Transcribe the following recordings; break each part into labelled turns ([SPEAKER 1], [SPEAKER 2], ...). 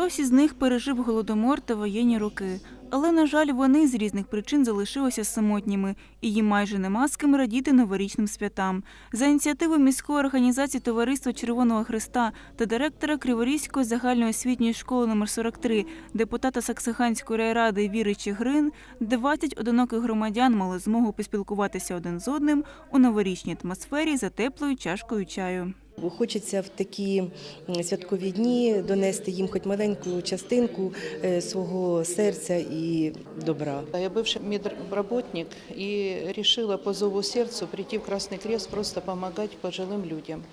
[SPEAKER 1] Хтось із них пережив голодомор та воєнні роки. Але, на жаль, вони з різних причин залишилися самотніми, і їм майже нема з ким радіти новорічним святам. За ініціативи міської організації Товариства Червоного Христа та директора Криворізької загальної освітньої школи номер 43 депутата Саксиханської райради Віри Чигрин, 20 одиноких громадян мали змогу поспілкуватися один з одним у новорічній атмосфері за теплою чашкою чаю.
[SPEAKER 2] Хочеться в такі м, святкові дні донести їм хоч маленьку частинку е, свого серця і добра.
[SPEAKER 3] Я бывший медработник и решила по зову сердцу прийти в Красный Крест, просто помогать пожилым людям,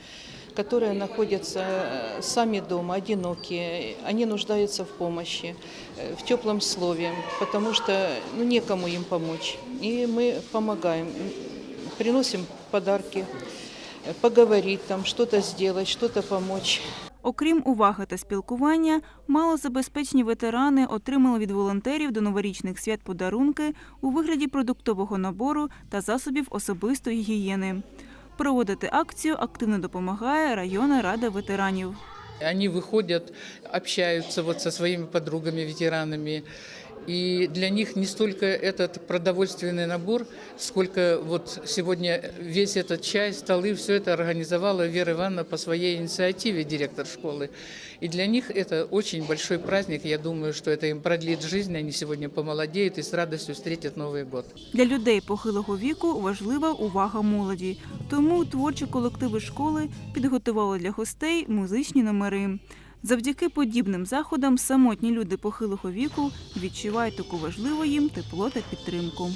[SPEAKER 3] которые находятся э, сами дома, одинокие, они нуждаются в помощи, э, в теплом слове, потому что ну, некому им помочь. И мы помогаем, м, приносим подарки, поговорить там, что-то сделать, что-то помочь.
[SPEAKER 1] Окрім уваги та спілкування, малозабезпечені ветерани отримали від волонтерів до новорічних свят подарунки у вигляді продуктового набору та засобів особистої гігієни. Проводити акцію активно допомагає районна рада ветеранів.
[SPEAKER 4] Они выходят, общаются вот со своими подругами, ветеранами. И для них не столько этот продовольственный набор, сколько вот сегодня весь этот чай, столы, все это организовала Вера Ивановна по своей инициативе, директор школы. И для них это очень большой праздник. Я думаю, что это им продлит жизнь, они сегодня помолодеют и с радостью встретят Новый год.
[SPEAKER 1] Для людей похилого віку важлива увага молоді. Тому творчі колективи школи підготували для гостей музичні номери. Завдяки подібним заходам самотні люди похилого віку відчувають таку важливу їм тепло та підтримку.